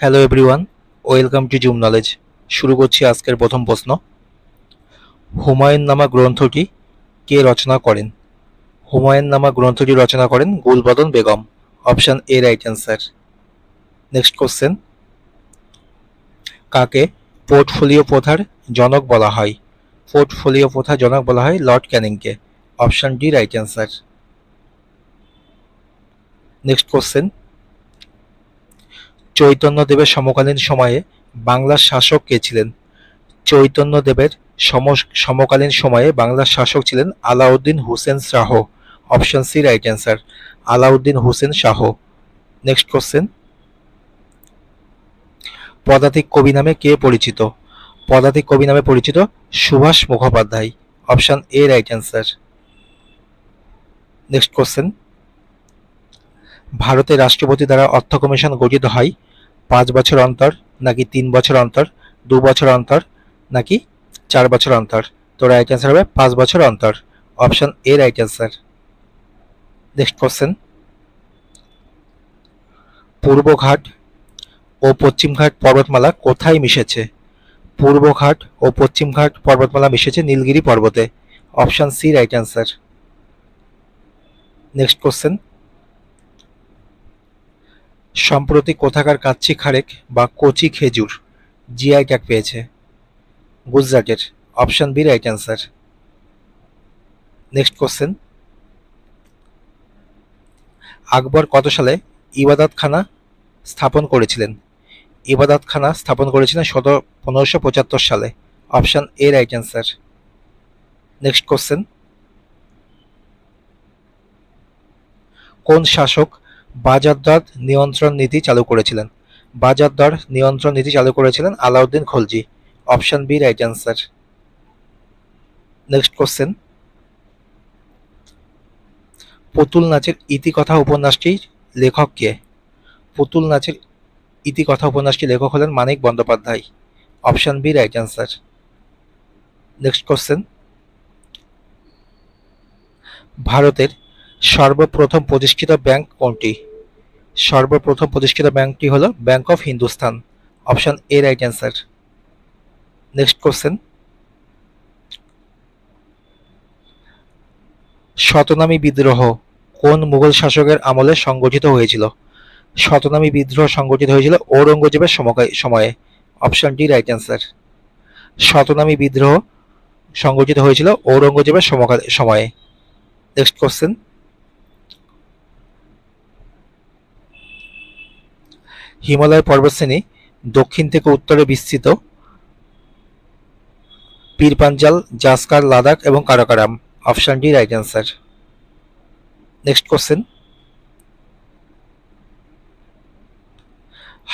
Hello everyone welcome to Zoom knowledge শুরু করছি আজকের প্রথম প্রশ্ন। হুমায়ুন নামা গ্রন্থটি কে রচনা করেন? হুমায়ুন নামা গ্রন্থটি রচনা করেন Gulbadan Begum. Option A right answer next question কাকে পোর্টফোলিও প্রথার জনক বলা হয়? পোর্টফোলিও প্রথার জনক বলা হয় Lord ক্যানিংকে option D right answer next question চৈতন্যদেবের সমকালীন সময়ে বাংলার শাসক কে ছিলেন? চৈতন্যদেবের সম, সমকালীন সময়ে বাংলার শাসক ছিলেন Alauddin Husain Shah. Option C right answer Alauddin Husain Shah. Next question পদাতিক কবি নামে কে পরিচিত? পদাতিক কবি নামে পরিচিত Subhash Mukhopadhyay. Option A right answer next question ভারতের রাষ্ট্রপতি দ্বারা অর্থ কমিশন গঠিত হয়। পাঁচ বছর অন্তর, নাকি তিন বছর অন্তর, দু বছর অন্তর, নাকি চার বছর অন্তর? তো রাইট অ্যান্সার হবে পাঁচ বছর অন্তর। Option A right answer next question পূর্বঘাট ও পশ্চিমঘাট পর্বতমালা কোথায় মিশেছে? পূর্বঘাট ও পশ্চিমঘাট পর্বতমালা মিশেছে নীলগিরি পর্বতে। Option C right answer next question সম্প্রতি কোথাকার কাচ্চি খারেক বা কচি খেজুর জিআই ট্যাগ পেয়েছে। গুজরাটের option B right answer. Next question. Akbar কত সালে ইবাদতখানা স্থাপন করেছিলেন? ইবাদতখানা স্থাপন করেছিলেন শত পনেরোশো পঁচাত্তর সালে। Option A right answer. Next question. কোন শাসক বাজার দর নিয়ন্ত্রণ নীতি চালু করেছিলেন। বাজার দর নিয়ন্ত্রণ নীতি চালু করেছিলেন Alauddin Khalji. Option B, right answer. Next question. পুতুল নাচের ইতিকথা উপন্যাসটির লেখক কে? পুতুল নাচের ইতিকথা উপন্যাসটি লেখক হলেন Manik Bandyopadhyay. Option B, right answer. Next question. ভারতের সর্বপ্রথম প্রতিষ্ঠিত ব্যাংক কোনটি? সর্বপ্রথম প্রতিষ্ঠিত ব্যাংকটি হলো bank of Hindustan. Option A right answer. Next question. Satnami বিদ্রোহ কোন মুঘল শাসকের আমলে সংগঠিত হয়েছিল? শতনামী বিদ্রোহ সংগঠিত হয়েছিল ঔরঙ্গজেবের সময়ে। Option D right answer. Satnami বিদ্রোহ সংগঠিত হয়েছিল ঔরঙ্গজেবের সময়ে। Next question. হিমালয় পর্বতশ্রেণী দক্ষিণ থেকে উত্তরে বিস্তৃত। পীরপাঞ্জাল জাসকার, লাদাখ এবং Karakoram. Option D right answer next question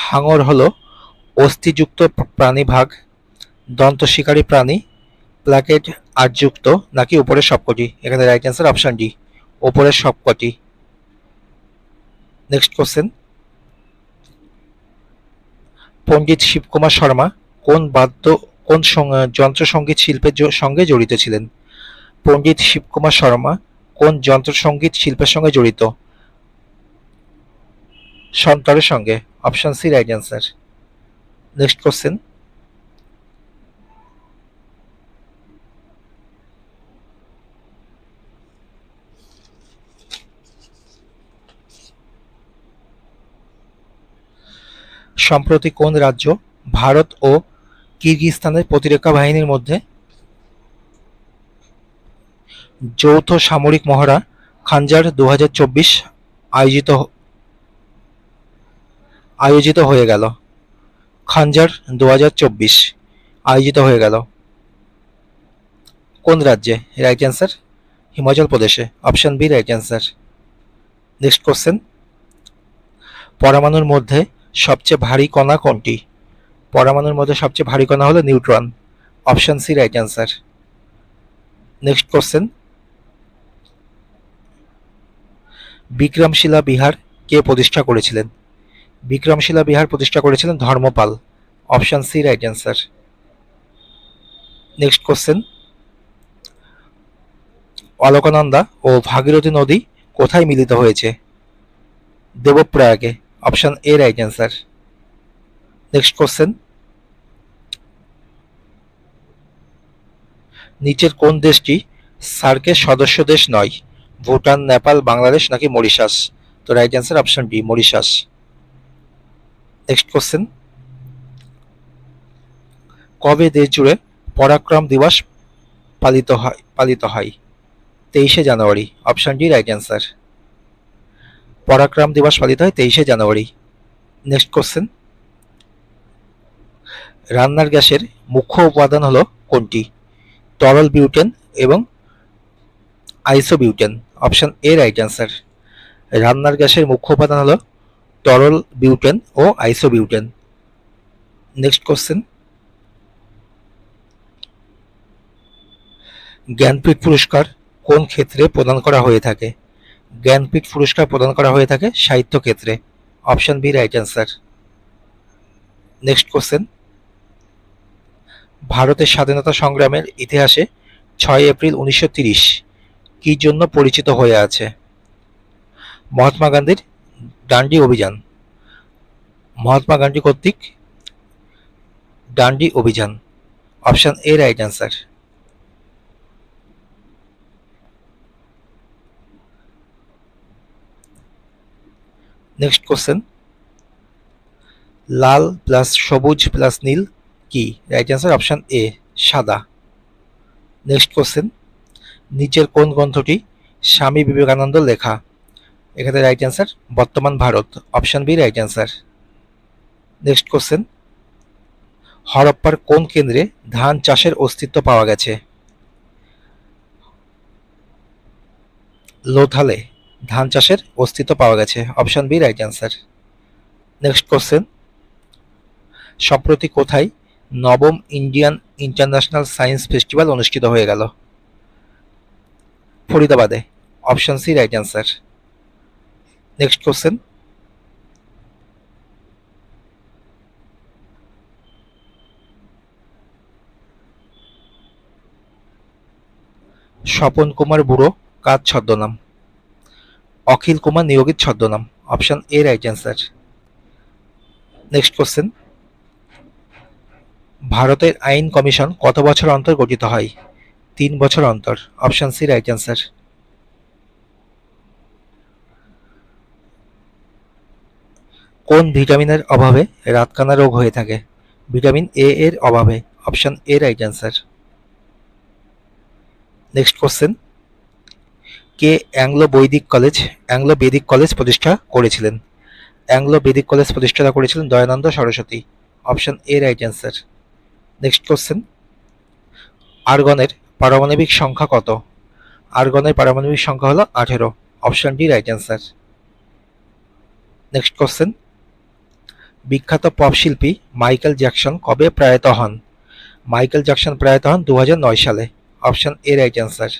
হাঙর হলো অস্থিযুক্ত প্রাণীভাগ, দন্ত শিকারী প্রাণী প্ল্যাকেট আটযুক্ত নাকি উপরের সবকটি? এখানে রাইট অ্যান্সার অপশন ডি উপরের সবকটি। নেক্সট কোশ্চেন পণ্ডিত শিবকুমার শর্মা কোন বাদ্য, কোন যন্ত্রসঙ্গীত শিল্পের সঙ্গে জড়িত ছিলেন? পণ্ডিত শিবকুমার শর্মা কোন যন্ত্রসঙ্গীত শিল্পের সঙ্গে জড়িত? সন্তরের সঙ্গে, option C right answer next question সম্প্রতি কোন রাজ্য, ভারত ও কিরগিজস্তানের প্রতিরক্ষা বাহিনীর মধ্যে যৌথ সামরিক মহড়া খানজার দু আয়োজিত আয়োজিত হয়ে গেল। খানজার দু আয়োজিত হয়ে গেল। কোন রাজ্যে? রাইট অ্যান্সার হিমাচল প্রদেশে। Option B right answer next question পরমাণুর মধ্যে সবচেয়ে ভারী কণা কোনটি? পরমাণুর মধ্যে সবচেয়ে ভারী কণা হলো neutron. Option C right answer. Next question. Vikramshila Bihar কে প্রতিষ্ঠা করেছিলেন? বিক্রমশিলা বিহার প্রতিষ্ঠা করেছিলেন Dharmapala. Option C right answer. Next question. Alaknanda ও ভাগীরথী নদী কোথায় মিলিত হয়েছে? দেবপ্রয়াগে। Option A right answer next question নিচের কোন দেশটি সার্কের সদস্য দেশ নয়? ভুটান, নেপাল, বাংলাদেশ নাকি মরিশাস? তো right answer option D Mauritius. Next question কবে দেশ জুড়ে পরাক্রম দিবস পালিত হয় পালিত হয়? তেইশে জানুয়ারি option D right answer Parakram Diwas পালিত হয় তেইশে জানুয়ারি। নেক্সট কোশ্চেন রান্নার গ্যাসের মুখ্য উপাদান হলো কোনটি? তরল বিউটেন এবং isobutane. Option A right answer রান্নার গ্যাসের মুখ্য উপাদান হলো তরল বিউটেন ও আইসোবিউটেন। নেক্সট কোশ্চেন জ্ঞানপীঠ পুরস্কার কোন ক্ষেত্রে প্রদান করা হয়ে থাকে? জ্ঞানপীঠ পুরস্কার প্রদান করা হয়ে থাকে সাহিত্য ক্ষেত্রে option B right answer next question ভারতের স্বাধীনতা সংগ্রামের ইতিহাসে ছয় এপ্রিল উনিশশো তিরিশ কী জন্য পরিচিত হয়ে আছে? মহাত্মা গান্ধীর ডান্ডি অভিযান। মহাত্মা গান্ধী কর্তৃক ডান্ডি অভিযান। Option A right answer next question Lal plus সবুজ প্লাস নীল কি? রাইট অ্যান্সার অপশান এ সাদা। নেক্সট কোশ্চেন নিচের কোন গ্রন্থটি স্বামী বিবেকানন্দ লেখা? এখানে রাইট অ্যান্সার বর্তমান Bharat. Option B right answer next question হরপ্পার কোন কেন্দ্রে ধান চাষের অস্তিত্ব পাওয়া গেছে? লোথালে ধান চাষের অস্তিত্ব পাওয়া গেছে। Option B right answer next question সম্প্রতি কোথায় নবম ইন্ডিয়ান ইন্টারন্যাশনাল সায়েন্স ফেস্টিভ্যাল অনুষ্ঠিত হয়ে গেল? ফরিদাবাদে। Option C right answer next question Swapan Kumar Buro কাজ ছদ্মনাম? অখিল কুমার নিয়োগীর ছদ্মনাম option A right answer next question ভারতের আইন কমিশন কত বছর অন্তর গঠিত হয়? তিন বছর অন্তর অপশন সি রাইট অ্যান্সার কোন ভিটামিনের অভাবে রাতকানা রোগ হয়ে থাকে? ভিটামিন এ এর অভাবে option A right answer next question K Anglo Vedic college Anglo Vedic college প্রতিষ্ঠা করেছিলেন। অ্যাংলো বেদিক কলেজ প্রতিষ্ঠা করেছিলেন Dayananda Saraswati. Option A right answer. Next question. আর্গনের পারমাণবিক সংখ্যা কত? আর্গনের পারমাণবিক সংখ্যা হলো আঠেরো। Option D right answer. Next question. বিখ্যাত পপ শিল্পী মাইকেল জ্যাকসন কবে প্রয়াত হন? মাইকেল জ্যাকসন প্রয়াত হন দু হাজার নয় সালে। Option A right answer.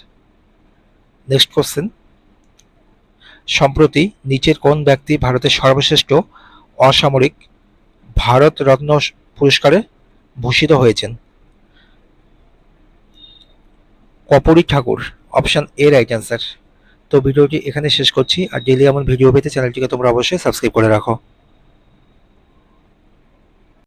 Next question সম্প্রতি নিচের কোন ব্যক্তি ভারতের সর্বশ্রেষ্ঠ অসামরিক ভারত রত্ন পুরস্কারে ভূষিত হয়েছেন? Karpoori Thakur option A right answer তো ভিডিওটি এখানে শেষ করছি। আর ডেলি এমন ভিডিও পেতে চ্যানেলটিকে তোমরা অবশ্যই সাবস্ক্রাইব করে রাখো।